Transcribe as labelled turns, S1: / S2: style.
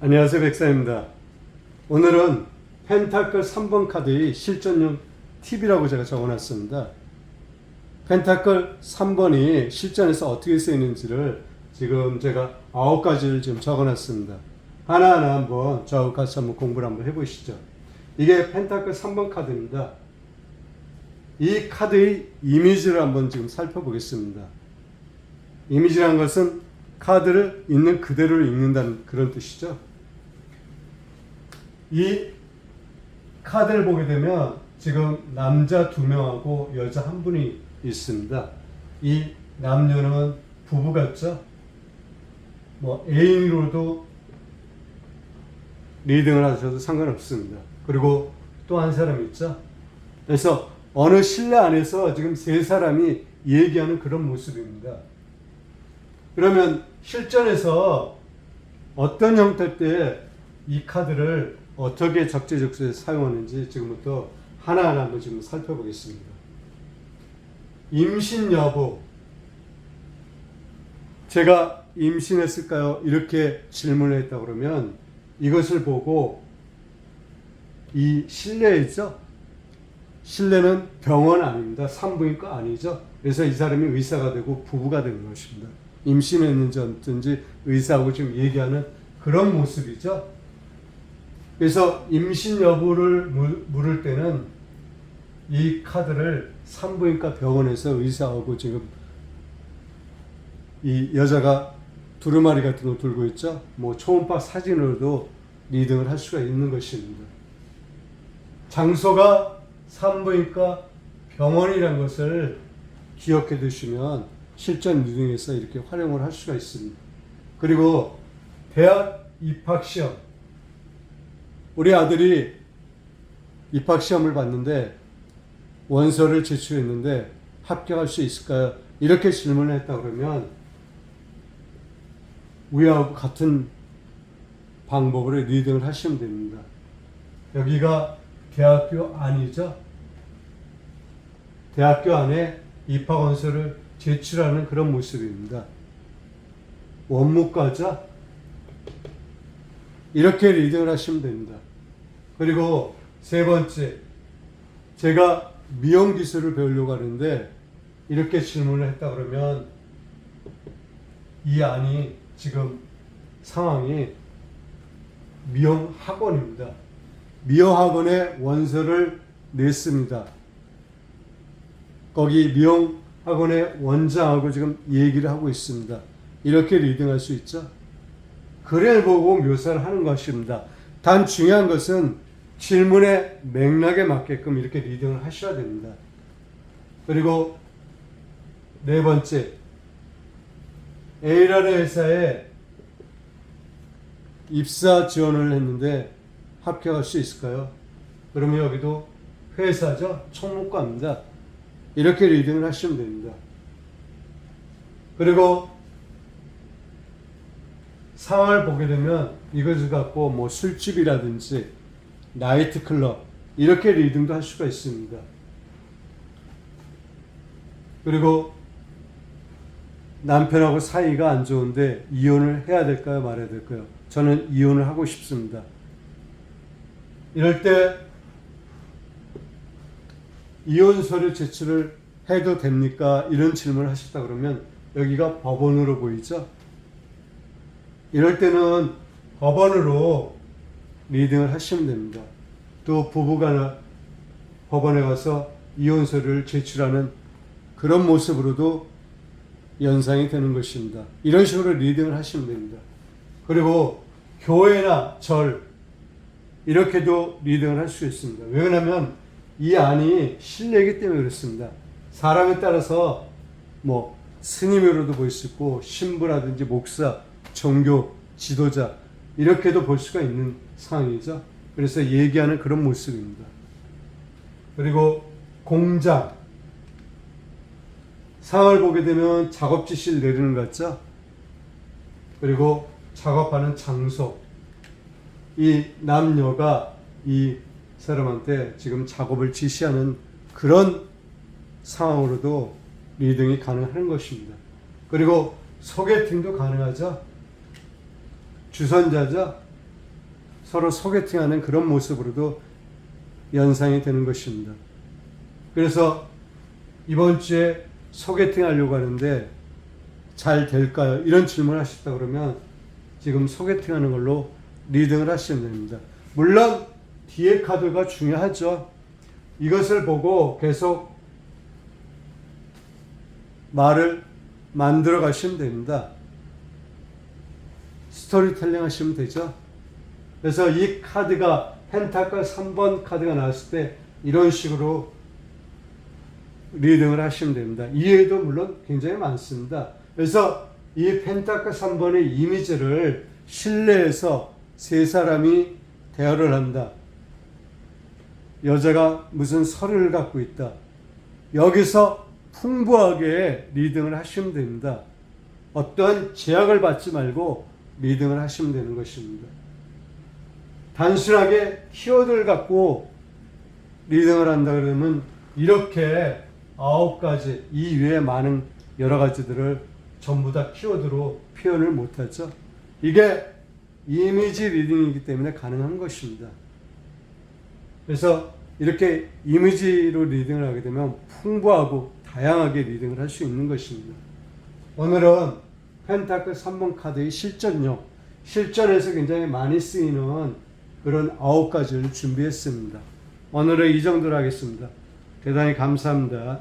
S1: 안녕하세요 백사입니다. 오늘은 펜타클 3번 카드의 실전용 팁이라고 제가 적어놨습니다. 펜타클 3번이 실전에서 어떻게 쓰이는지를 지금 제가 9가지를 지금 적어놨습니다. 하나하나 한번 저하고 같이 한번 공부를 한번 해보시죠. 이게 펜타클 3번 카드입니다. 이 카드의 이미지를 한번 지금 살펴보겠습니다. 이미지란 것은 카드를 있는 그대로 읽는다는 그런 뜻이죠. 이 카드를 보게 되면 지금 남자 두 명하고 여자 한 분이 있습니다. 이 남녀는 부부 같죠? 뭐 애인으로도 리딩을 하셔도 상관없습니다. 그리고 또 한 사람 있죠? 그래서 어느 실내 안에서 지금 세 사람이 얘기하는 그런 모습입니다. 그러면 실전에서 어떤 형태 때 이 카드를 어떻게 적재적소에 사용하는지 지금부터 하나하나 한번 지금 살펴보겠습니다. 임신 여부. 제가 임신했을까요? 이렇게 질문을 했다 그러면 이것을 보고 이 실내 있죠? 실내는 병원 아닙니다. 산부인과 아니죠. 그래서 이 사람이 의사가 되고 부부가 되는 것입니다. 임신했는지 어떤지 의사하고 지금 얘기하는 그런 모습이죠. 그래서 임신 여부를 물- 물을 때는 이 카드를 산부인과 병원에서 의사하고 지금 이 여자가 두루마리 같은 거 들고 있죠. 뭐 초음파 사진으로도 리딩을 할 수가 있는 것입니다. 장소가 산부인과 병원이라는 것을 기억해 두시면 실전 리딩에서 이렇게 활용을 할 수가 있습니다. 그리고 대학 입학 시험 우리 아들이 입학 시험을 봤는데 원서를 제출했는데 합격할 수 있을까요? 이렇게 질문을 했다 그러면 우리하고 같은 방법으로 리딩을 하시면 됩니다. 여기가 대학교 아니죠? 대학교 안에 입학 원서를 제출하는 그런 모습입니다. 원무과죠? 이렇게 리딩을 하시면 됩니다. 그리고 세 번째, 제가 미용 기술을 배우려고 하는데 이렇게 질문을 했다 그러면 이 안이 지금 상황이 미용 학원입니다. 미용 학원에 원서를 냈습니다. 거기 미용 학원의 원장하고 지금 얘기를 하고 있습니다. 이렇게 리딩할 수 있죠. 글을 보고 묘사를 하는 것입니다. 단 중요한 것은 질문의 맥락에 맞게끔 이렇게 리딩을 하셔야 됩니다. 그리고 네 번째, A라는 회사에 입사 지원을 했는데 합격할 수 있을까요? 그러면 여기도 회사죠. 총무과입니다. 이렇게 리딩을 하시면 됩니다. 그리고 상황을 보게 되면 이것을 갖고 뭐 술집이라든지 나이트클럽 이렇게 리딩도 할 수가 있습니다. 그리고 남편하고 사이가 안 좋은데 이혼을 해야 될까요? 말아야 될까요? 저는 이혼을 하고 싶습니다. 이럴 때 이혼서를 제출을 해도 됩니까? 이런 질문을 하셨다 그러면 여기가 법원으로 보이죠? 이럴 때는 법원으로 리딩을 하시면 됩니다. 또 부부가 법원에 가서 이혼서를 제출하는 그런 모습으로도 연상이 되는 것입니다. 이런 식으로 리딩을 하시면 됩니다. 그리고 교회나 절 이렇게도 리딩을 할 수 있습니다. 왜냐하면 이 안이 실내이기 때문에 그렇습니다. 사람에 따라서 뭐 스님으로도 볼 수 있고 신부라든지 목사, 종교 지도자 이렇게도 볼 수가 있는 상황이죠. 그래서 얘기하는 그런 모습입니다. 그리고 공장 상황을 보게 되면 작업 지시를 내리는 것 같죠? 그리고 작업하는 장소 이 남녀가 이 사람한테 지금 작업을 지시하는 그런 상황으로도 리딩이 가능한 것입니다. 그리고 소개팅도 가능하죠. 주선자죠. 서로 소개팅하는 그런 모습으로도 연상이 되는 것입니다. 그래서 이번 주에 소개팅 하려고 하는데 잘 될까요? 이런 질문을 하셨다 그러면 지금 소개팅 하는 걸로 리딩을 하시면 됩니다. 물론 뒤에 카드가 중요하죠. 이것을 보고 계속 말을 만들어 가시면 됩니다. 스토리텔링 하시면 되죠. 그래서 이 카드가 펜타클 3번 카드가 나왔을 때 이런 식으로 리딩을 하시면 됩니다. 이외에도 물론 굉장히 많습니다. 그래서 이 펜타클 3번의 이미지를 실내에서 세 사람이 대화를 한다. 여자가 무슨 서류를 갖고 있다. 여기서 풍부하게 리딩을 하시면 됩니다. 어떠한 제약을 받지 말고 리딩을 하시면 되는 것입니다. 단순하게 키워드를 갖고 리딩을 한다 그러면 이렇게 아홉 가지 이외에 많은 여러 가지들을 전부 다 키워드로 표현을 못하죠. 이게 이미지 리딩이기 때문에 가능한 것입니다. 그래서 이렇게 이미지로 리딩을 하게 되면 풍부하고 다양하게 리딩을 할 수 있는 것입니다. 오늘은 펜타클 3번 카드의 실전용, 실전에서 굉장히 많이 쓰이는 그런 아홉 가지를 준비했습니다. 오늘은 이 정도로 하겠습니다. 대단히 감사합니다.